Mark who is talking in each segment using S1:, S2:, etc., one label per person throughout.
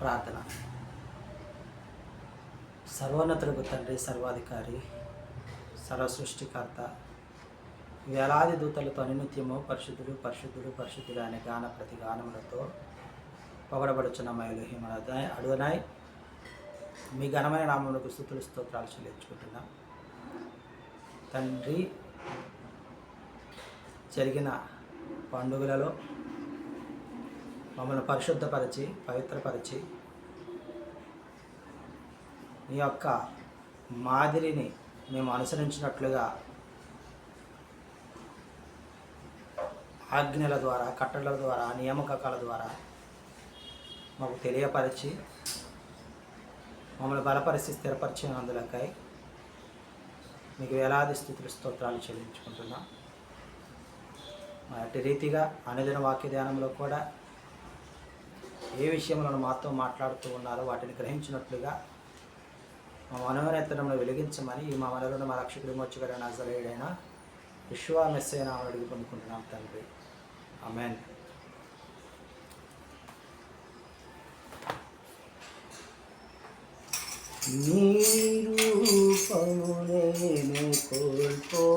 S1: ప్రార్థన. సర్వోన్నతులకు తండ్రి సర్వాధికారి సర్వసృష్టికర్త వేలాది దూతలతో అనునిత్యము పరిశుద్ధులు పరిశుద్ధులు పరిశుద్ధులు అనే గాన ప్రతి గానములతో పొగడబడుచున్న మైలు హిమనాయ్ అడుగునాయ్ మీ ఘనమైన నామములకు స్థుతులు స్తోత్రాలు చెల్లించుకుంటున్నాం. తండ్రి జరిగిన పండుగలలో మమ్మల్ని పరిశుద్ధపరిచి పవిత్రపరిచి నీ యొక్క మాదిరిని మేము అనుసరించినట్లుగా ఆజ్ఞల ద్వారా కట్టడల ద్వారా నియామకాల ద్వారా మాకు తెలియపరిచి మమ్మల్ని బలపరిచి స్థిరపరిచినందులకై మీకు వేలాది స్థితులు స్తోత్రాలు చెల్లించుకుంటున్నాం. అటు రీతిగా అనుదిన వాక్య ధ్యానంలో కూడా ఏ విషయంలో మాతో మాట్లాడుతూ ఉన్నారో వాటిని గ్రహించినట్లుగా మా మనోనేతనంలో వెలిగించమని ఈ మా మనలో మా రక్షకుడి మోచుగారి నజరేయుడైన విశ్వామెస్సైన అడిగి పొందుకుంటున్నాం తండ్రి. అమెన్ మీరు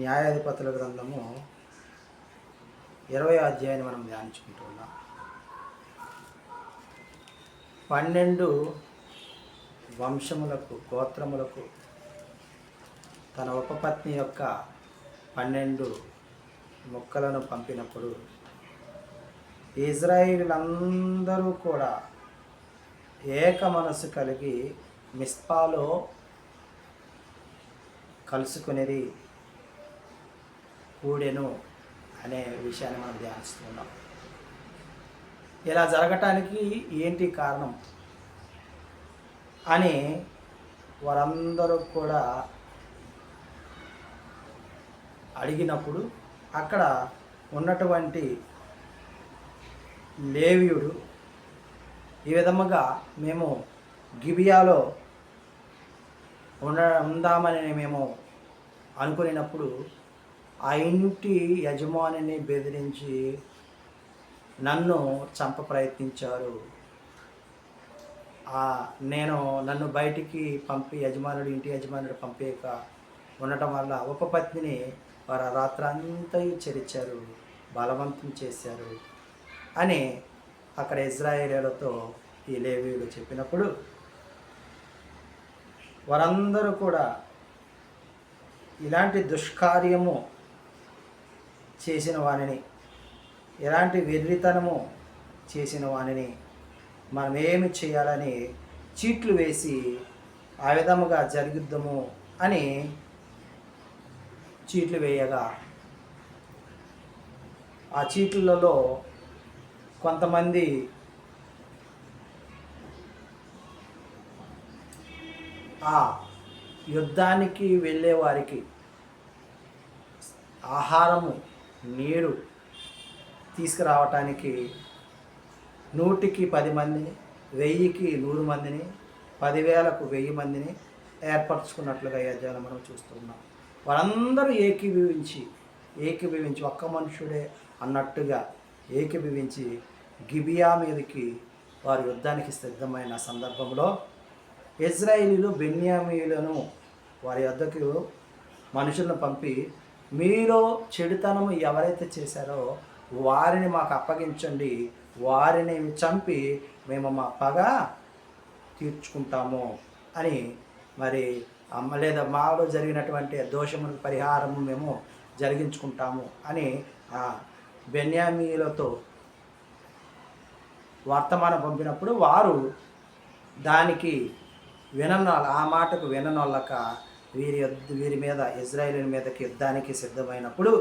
S1: న్యాయాధిపతుల గ్రంథము ఇరవై అధ్యాయాన్ని మనం ధ్యానించుకుంటున్నాం. పన్నెండు వంశములకు గోత్రములకు తన ఉపపత్ని యొక్క పన్నెండు మొక్కలను పంపినప్పుడు ఇజ్రాయిలందరూ కూడా ఏక మనసు కలిగి మిస్పాలో కలుసుకునేది కూడెను అనే విషయాన్ని మనం ధ్యానిస్తున్నాం. ఇలా జరగటానికి ఏంటి కారణం? అని వారందరూ కూడా అడిగినప్పుడు అక్కడ ఉన్నటువంటి లేవియుడు ఈ విధముగా మేము గిబియాలో ఉండ ఉందామని మేము అనుకునేటప్పుడు ఆ ఇంటి యజమానిని బెదిరించి నన్ను చంప ప్రయత్నించారు. నేను నన్ను బయటికి పంపి యజమానుడు ఇంటి యజమానుడు పంపేక ఉండటం వల్ల ఉపపత్నిని వారు ఆ రాత్రంతా చెరిచారు బలవంతం చేశారు అని అక్కడ ఇజ్రాయేలీలతో ఈ లేవీలు చెప్పినప్పుడు వారందరూ కూడా ఇలాంటి దుష్కార్యము చేసిన వానిని. ఎలాంటి వెర్రితనము చేసిన వానిని మనం ఏమి చేయాలని చీట్లు వేసి ఆ విధముగా జరుగుద్దాము అని చీట్లు వేయగా ఆ చీట్లలో కొంతమంది ఆ యుద్ధానికి వెళ్ళే వారికి ఆహారము నీరు తీసుకురావటానికి నూటికి పది మందిని వెయ్యికి నూరు మందిని పదివేలకు వెయ్యి మందిని ఏర్పరచుకున్నట్లుగా ఈ మనం చూస్తున్నాం వారందరూ ఏకీభవించి ఏకీభవించి ఒక్క మనుషుడే అన్నట్టుగా ఏకీభవించి గిబియా మీదకి వారు యుద్ధానికి సిద్ధమైన సందర్భంలో ఇజ్రాయిలీలు బెన్యామీలను వారి వద్దకు మనుషులను పంపి మీలో చెడుతనం ఎవరైతే చేశారో వారిని మాకు అప్పగించండి. వారిని చంపి మేము మా పగ తీర్చుకుంటాము అని మరి అమ్మ లేదా మాలో జరిగినటువంటి దోషములకు పరిహారము మేము జరిగించుకుంటాము అని ఆ బెన్యామీలతో వర్తమానం పంపినప్పుడు వారు దానికి విననొల్ల ఆ మాటకు విననొల్లక వీరి వీరి మీద ఇజ్రాయేల్ మీదకి యుద్ధానికి సిద్ధమైనప్పుడు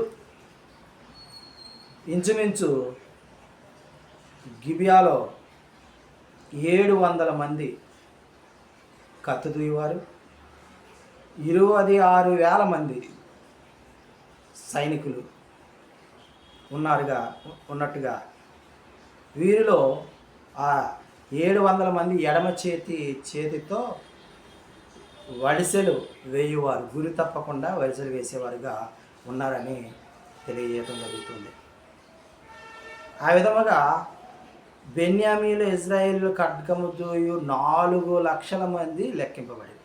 S1: ఇంచుమించు గిబియాలో ఏడు వందల మంది కత్తుదూయవారు ఇరవై ఆరు వేల మంది సైనికులు ఉన్నారుగా ఉన్నట్టుగా వీరిలో ఆ ఏడు వందల మంది ఎడమ చేతి చేతితో వడిసెలు వేయువారు గురి తప్పకుండా వడిసెలు వేసేవారుగా ఉన్నారని తెలియజేయటం జరుగుతుంది. ఆ విధముగా బెన్యామీలు ఇజ్రాయిల్ ఖడ్గము దూయు నాలుగు లక్షల మంది లెక్కింపబడి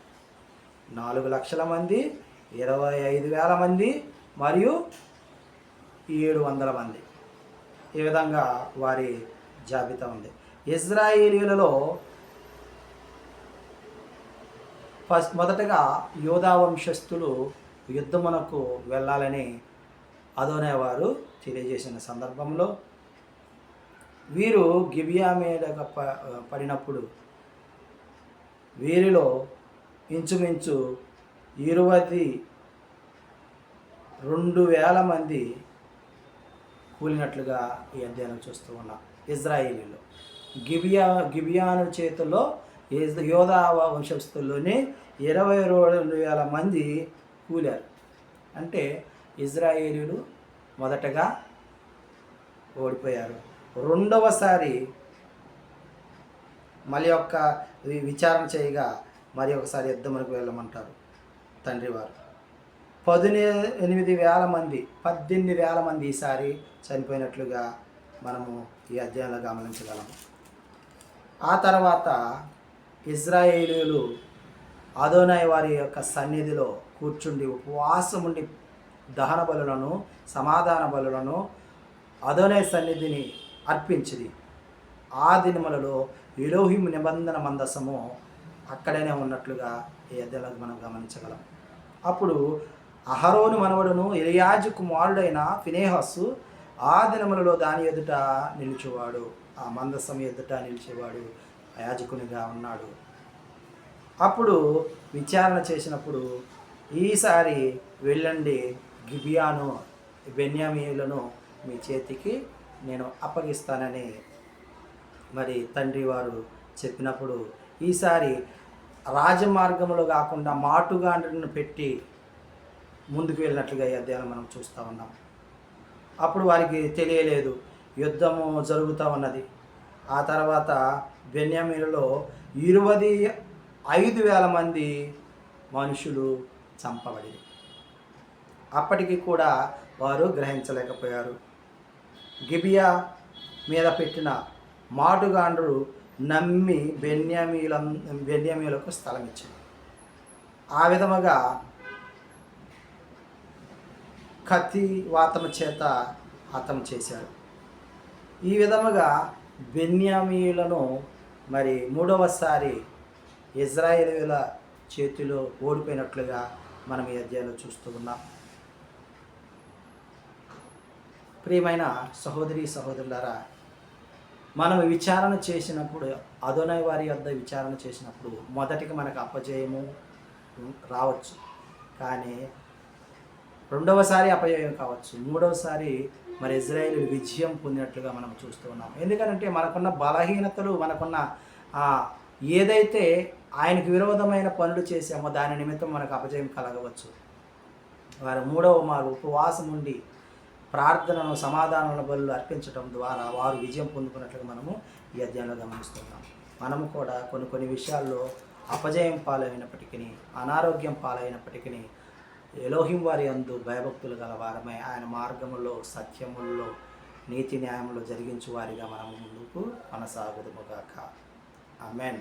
S1: నాలుగు లక్షల మంది ఇరవై ఐదు వేల మంది మరియు ఏడు వందల మంది. ఈ విధంగా వారి జాబితా ఉంది. ఇజ్రాయేలీలలో ఫస్ట్ మొదటగా యోధా వంశస్థులు యుద్ధమునకు వెళ్ళాలని అదోనే వారు తెలియజేసిన సందర్భంలో వీరు గిబియా మీద ప- పడినప్పుడు వీరిలో ఇంచుమించు ఇరవై రెండు వేల మంది కూలినట్లుగా ఈ అధ్యయనం చూస్తూ ఉన్నాం. ఇజ్రాయిలీలో. గిబియా గిబియాను చేతుల్లో యోధా వంశస్థుల్లోనే ఇరవై రెండు వేల మంది కూలారు. అంటే ఇజ్రాయేలీలు మొదటగా ఓడిపోయారు. రెండవసారి మళ్ళీ యొక్క విచారణ చేయగా మరి ఒకసారి యుద్ధములకు వెళ్ళమంటారు తండ్రి వారు. పదినే ఎనిమిది వేల మంది పద్దెనిమిది వేల మంది ఈసారి చనిపోయినట్లుగా మనము ఈ అధ్యాయంలో గమనించగలము. ఆ తర్వాత ఇజ్రాయేలీలు అదోనాయ్ వారి యొక్క సన్నిధిలో కూర్చుండి ఉపవాసం ఉండి దహన బలులను సమాధాన బలులను అదోనాయ్ సన్నిధిని అర్పించింది ఆ దినములలో ఎలోహిం నిబంధన మందసము అక్కడనే ఉన్నట్లుగా ఈ మనం గమనించగలం. అప్పుడు అహరోను మనవడును ఎలియాజు కుమారుడైన ఫినేహస్సు ఆ దినములలో దాని ఎదుట నిలిచేవాడు ఆ మందసం ఎదుట నిలిచేవాడు యాజకునిగా ఉన్నాడు. అప్పుడు విచారణ చేసినప్పుడు ఈసారి వెళ్ళండి గిబియాను బెన్యామీలను మీ చేతికి నేను అప్పగిస్తానని. మరి తండ్రి వారు చెప్పినప్పుడు ఈసారి రాజమార్గంలో కాకుండా మాటుగాండ్రను పెట్టి ముందుకు వెళ్ళినట్లుగా ఈ అధ్యాయం మనం చూస్తూ ఉన్నాం. అప్పుడు వారికి తెలియలేదు యుద్ధము జరుగుతూ ఉన్నది. ఆ తర్వాత బెన్యామీలలో ఇరవై ఐదు వేల మంది మనుషులు చంపబడి అప్పటికి కూడా వారు గ్రహించలేకపోయారు. గిబియా మీద పెట్టిన మాటుగాండ్రు నమ్మి బెన్యామీల బెన్యామీలకు స్థలం ఇచ్చింది. ఆ విధముగా కత్తి వాతము చేత హతం చేశాడు ఈ విధముగా బెన్యామీలను మరి మూడవసారి ఇజ్రాయేలీల చేతిలో ఓడిపోయినట్లుగా మనం ఈ అధ్యాయంలో చూస్తూ ఉన్నాం. ప్రియమైన సహోదరి సహోదరులారా మనం విచారణ చేసినప్పుడు అదోనై వారి వద్ద విచారణ చేసినప్పుడు మొదటికి మనకు అపజయము రావచ్చు. కానీ రెండవసారి అపజయం కావచ్చు. మూడవసారి మరి ఇజ్రాయిల్ విజయం పొందినట్లుగా మనం చూస్తూ ఉన్నాం. ఎందుకంటే మనకున్న బలహీనతలు మనకున్న ఏదైతే ఆయనకు విరోధమైన పనులు చేసామో దాని నిమిత్తం మనకు అపజయం కలగవచ్చు. వారు మూడవ మారు ఉపవాసం ఉండి ప్రార్థనను సమాధానాల బలు అర్పించడం ద్వారా వారు విజయం పొందుకున్నట్లుగా మనము ఈ అధ్యాయంలో గమనిస్తున్నాం. మనము కూడా కొన్ని కొన్ని విషయాల్లో అపజయం పాలైనప్పటికీ అనారోగ్యం పాలైనప్పటికీ ఎలోహిం వారి అందు భయభక్తులు గల వారమై ఆయన మార్గములో సత్యముల్లో నీతి న్యాయంలో జరిగించు వారిగా మనం ముందుకు కొనసాగుదుముగాక ఆమెన్.